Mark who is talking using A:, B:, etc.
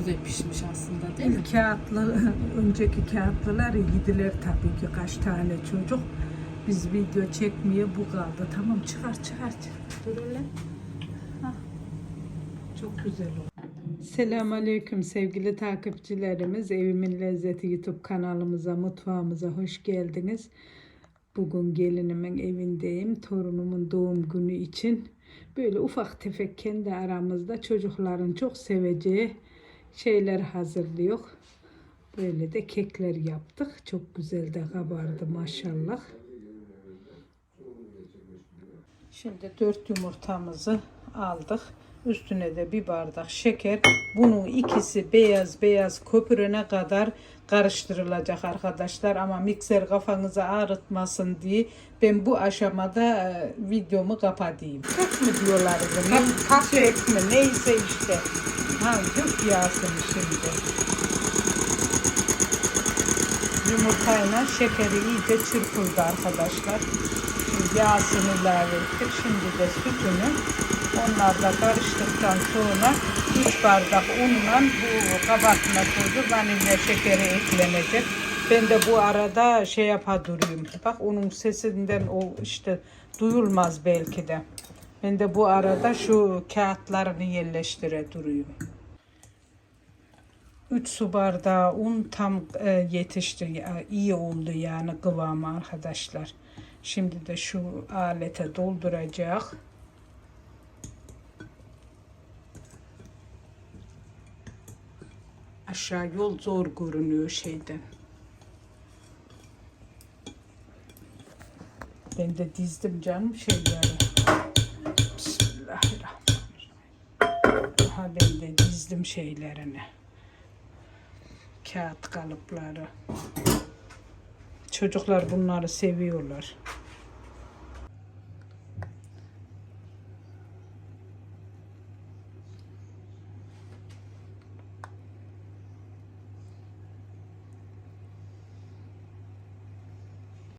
A: Güzel pişmiş aslında değil mi?
B: İlk kağıtlı, önceki kağıtlılar yediler tabii ki kaç tane çocuk. Biz video çekmeye bu kaldı. Tamam çıkar çıkar çıkar. Dur hele. Hah. Çok güzel oldu. Selamun Aleyküm sevgili takipçilerimiz. Evimin Lezzeti YouTube kanalımıza, mutfağımıza hoş geldiniz. Bugün gelinimin evindeyim. Torunumun doğum günü için böyle ufak tefek kendi aramızda çocukların çok seveceği şeyler hazırlıyor. Böyle de kekler yaptık. Çok güzel de kabardı maşallah. Şimdi dört yumurtamızı aldık. Üstüne de bir bardak şeker. Bunun ikisi beyaz beyaz köpürene kadar karıştırılacak arkadaşlar. Ama mikser kafanızı ağrıtmasın diye ben bu aşamada e, videomu kapatayım. Kek mi diyorlar bunu? Kek mi? Neyse işte. Ha, dök yağsın şimdi. Yumurtayla şekeri iyice çırpıldı arkadaşlar. Şimdi yağsını ilave ettik. Şimdi de sütünü onlar da karıştıktan sonra 3 bardak unla bu kabartma tozu vanilya şekeri eklenecek. Ben de bu arada şey yapa durayım. Bak onun sesinden o işte duyulmaz belki de. Ben de bu arada şu kağıtlarını yerleştire durayım. 3 su bardağı un tam e, yetişti. İyi oldu yani kıvamı arkadaşlar. Şimdi de şu alete dolduracak. Aşağı yol zor görünüyor şeyden. Ben de dizdim canım şeyleri. Bismillahirrahmanirrahim. Aha ben de dizdim şeylerini. Kağıt kalıpları. Çocuklar bunları seviyorlar.